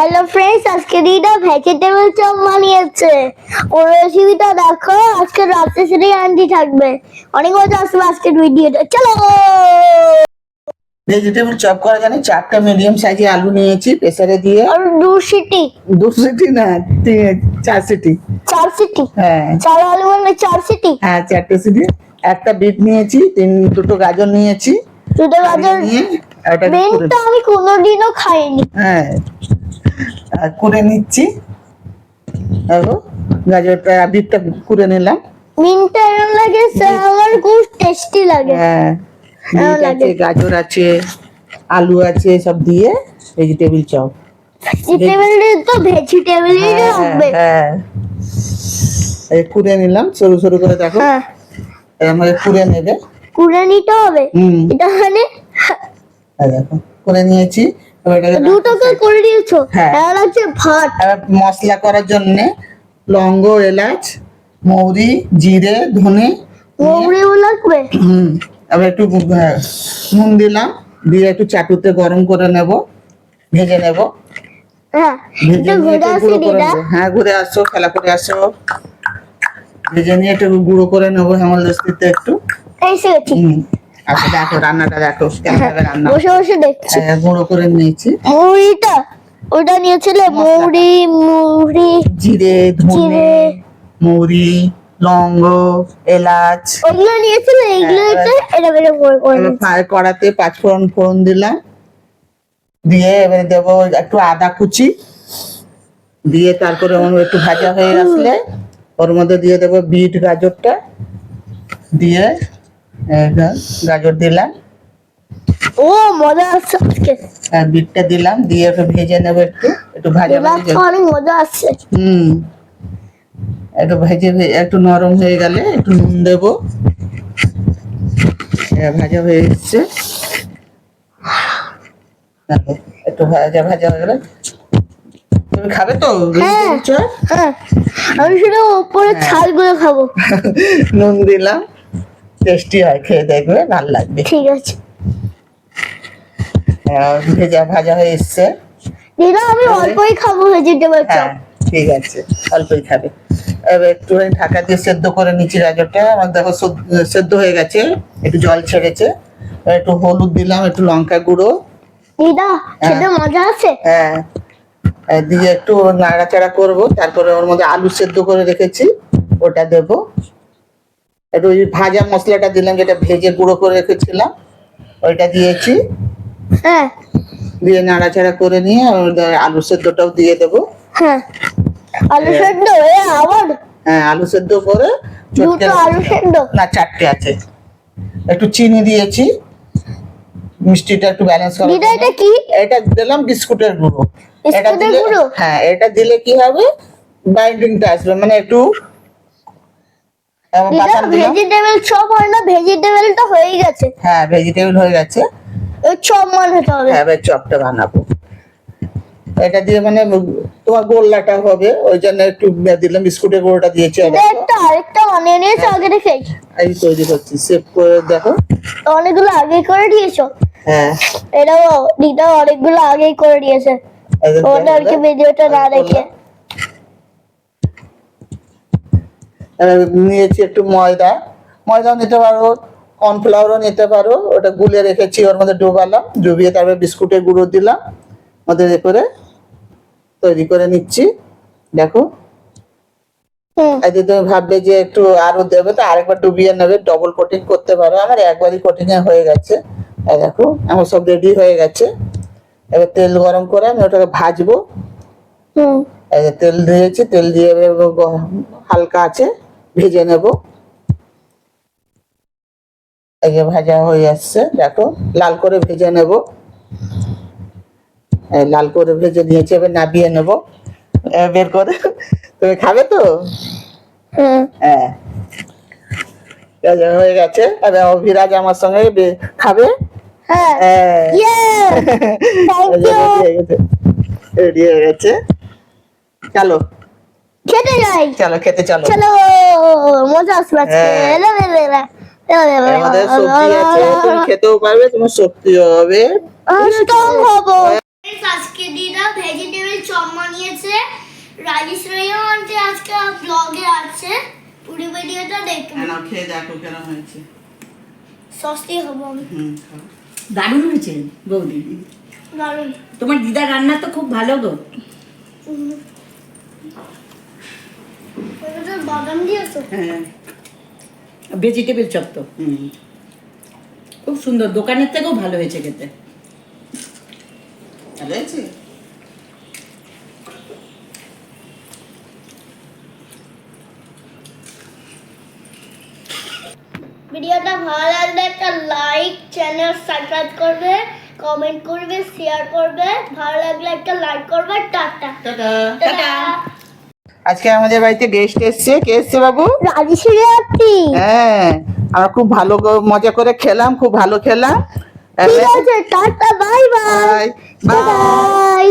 Hello friends আজকে দিদা vegetable chop বানিয়েছে। ওর রেসিপিটা দেখো আজকে রাত্রে সেটাই আন্টি থাকবে। অনেক মজা আসবে আজকের ভিডিওটা চলো! ভেজিটেবল চপ করার জন্য চারটা মিডিয়াম সাইজে আলু নিয়েছি প্রেসারে দিয়ে। আর দু সিটি দু সিটি না চার সিটি চার সিটি হ্যাঁ। চার আলু মানে চার সিটি হ্যাঁ চারটে সিটি। একটা বিট নিয়েছি তিন দুটো গাজর নিয়েছি। দুটো গাজর? নিয়ে আমি কোনোদিনও খাইনি। হ্যাঁ। করে নিচ্ছি। দেখো গাজরটা বিটটা করে নিলাম। মিনটা এরকম লাগে আমার খুব টেস্টি লাগে। হ্যাঁ বিট। আছে গাজর আছে আলু আছে সব দিয়ে ভেজিটেবল চপ ভেজিটেবল তো ভেজিটেবলই হ্যাঁ, হবে। হ্যাঁ। এই কুড়ে নিলাম সরু সরু করে দেখো। হ্যাঁ। আমাকে কুড়ে নেবে। কুড়ে নিতে হবে। এটা মানে দেখো করে নিয়েছি। দুটোকে করে দিয়েছ? হ্যাঁ। এটা লাগছে ভাত। মশলা করার জন্য লঙ্গ এলাচ মৌরি জিরে ধনে মৌরিও লাগবে? হুম একটু হ্যাঁ, নুন দিলাম দিয়ে একটু চাটুতে গরম করে নেব ভেজে নেব। হ্যাঁ ঘুরে নেব। হ্যাঁ ঘুরে আসো খেলা করে আসো। ভেজে নিয়ে একটু গুঁড়ো করে নেব হেমল দস্তিতে একটু। হুম। আচ্ছা দেখো রান্নাটা দেখো রান্না বসে বসে দেখছি। হ্যাঁ, গুঁড়ো করে নিয়েছি। মৌরিটা ওটা নিয়েছিলে মৌরি মৌরি জিরে ধনে। মৌরি লঙ্গ এলাচ। ওইগুলো নিয়েছিলে হ্যাঁ, এটা এটা বেরো করে। ফ্রাই কড়াতে পাঁচ ফোড়ন ফোড়ন দিলাম। দিয়ে এবারে দেবো একটু আদা কুচি। দিয়ে তারপরে একটু ভাজা হয়ে আসলে ওর মধ্যে দিয়ে দেবো বিট গাজরটা। দিয়ে গাজর দিলাম। ও মজা আসছে আজকে। আর বিটটা দিলাম দিয়ে একটু ভেজে নেব একটু। একটু ভাজা অনেক মজা আসছে। হুম। একটু ভেজে একটু নরম হয়ে গেলে একটু নুন দেবো। ভাজা হয়ে এসছে। একটু ভাজা ভাজা হয়ে গেলে তুমি খাবে তো? হ্যাঁ। হ্যাঁ। আমি শুধু উপরে হ্যাঁ। ছালগুলো খাব। নুন দিলাম। টেস্টি হয় খেয়ে দেখবে ভালো লাগবে। ঠিক আছে। ভেজা ভাজা হয়ে এসছে। দিদা আমি অল্পই খাব ভেজিটেবল হ্যাঁ চপ। ঠিক আছে অল্পই খাবে। এবার একটুখানি ঢাকা দিয়ে সেদ্ধ করে নিচ্ছি গাজরটা। আমার দেখো সেদ্ধ হয়ে গেছে একটু জল ছেড়েছে। একটু হলুদ দিলাম একটু লঙ্কা গুঁড়ো। দিদা খেতে মজা আছে? হ্যাঁ। দিয়ে একটু নাড়াচাড়া করব তারপরে ওর মধ্যে আলু সেদ্ধ করে রেখেছি ওটা দেব। একটু ওই ভাজা মশলাটা দিলাম যেটা ভেজে গুঁড়ো করে রেখেছিলাম ওইটা দিয়েছি। হ্যাঁ। দিয়ে নাড়াচাড়া করে নিয়ে আলু সেদ্ধটাও দিয়ে দেবো। হ্যাঁ। আলু সেদ্ধ? এ আবার হ্যাঁ আলু সেদ্ধ করে দুটো আলু সেদ্ধ। না চারটে আছে। একটু চিনি দিয়েছি। মিষ্টিটা একটু ব্যালেন্স করার দিদা এটা কি? এটা দিলাম বিস্কুটের গুঁড়ো। এটা দিলে? হ্যাঁ এটা দিলে কি হবে? বাইন্ডিংটা আসবে। মানে একটু ভেজিটেবল চপ হয় না ভেজিটেবলটা হয়ে গেছে। হ্যাঁ ভেজিটেবল হয়ে গেছে। চপ বানাতে হবে। হ্যাঁ চপটা বানাবো। এটা দিয়ে মানে তোমার গোল্লাটা হবে ওই জন্য একটু দিলাম বিস্কুটের গুঁড়োটা দিয়েছি একটা আরেকটা বানিয়ে নিয়েছো আগে রেখে এই তৈরি করছি সেভ করে দেখো। অনেকগুলো আগে করে দিয়েছ? হ্যাঁ। এটাও দিদা অনেকগুলো আগেই করে দিয়েছে। ওটা আর কি ভিডিওটা না আমি দেখে করলাম। এবার নিয়েছি একটু ময়দা। ময়দাও নিতে পারো কর্নফ্লাওয়ারও নিতে পারো ওটা গুলে রেখেছি ওর মধ্যে ডুবালাম ডুবিয়ে তারপরে বিস্কুটের গুঁড়ো দিলাম মধ্যে এ করে তৈরি করে নিচ্ছি। দেখো। তুমি ভাববে যে একটু আরও দেবে তো আরেকবার ডুবিয়ে নেবে ডবল কোটিং করতে পারো। আমার একবারই কোটিং হয়ে গেছে। দেখো আমার সব রেডি হয়ে গেছে। এবার তেল গরম করে আমি ওটাকে ভাজবো। তেল দিয়েছি তেল দিয়ে হালকা আছে। ভেজে নেব। এই যে ভাজা হয়ে আসছে দেখো লাল করে ভেজে নেব। লাল করে ভেজে নিয়েছি এবার নাবিয়ে নেব। বের করে। তুমি খাবে তো? হ্যাঁ। হয়ে গেছে। এবার অভিরাজ আমার সঙ্গে খাবে? হ্যাঁ। হ্যাঁ। ইয়ে! রেডি হয়ে গেছে। চলো। খেতে যাই। চলো খেতে চলো। চলো মজা আসবে হ্যাঁ। সবজি আছে তুমি খেতেও পারবে তোমার শক্তিও হবে। আমি স্ট্রং হব। আজকে দিদা ভেজিটেবল চপ বানিয়েছে আজকে ব্লগে আছে। পুরো ভিডিওটা দেখতে হ্যাঁ, খেয়ে দেখো হয়েছে। সস্তি হব আমি। হুম দারুণ হয়েছে বৌদি। দারুণ। তোমার দিদার রান্না তো খুব ভালো গো। বাদাম দিয়েছ? হ্যাঁ। ভেজিটেবল চপ তো। হুম। খুব সুন্দর। দোকানের থেকেও ভালো হয়েছে খেতে। ভালো হয়েছে? ভিডিওটা ভালো লাগলে একটা লাইক চ্যানেল সাবস্ক্রাইব করবে কমেন্ট করবে শেয়ার করবে। ভালো লাগলে একটা লাইক করবে। টাটা। টাটা। টাটা। আজকে আমাদের বাড়িতে গেস্ট এসছে। কে এসছে বাবু? রাজেশ্বরী আপনি হ্যাঁ আমরা খুব ভালো মজা করে খেলাম খুব ভালো খেলাম। ঠিক আছে tata bye bye bye bye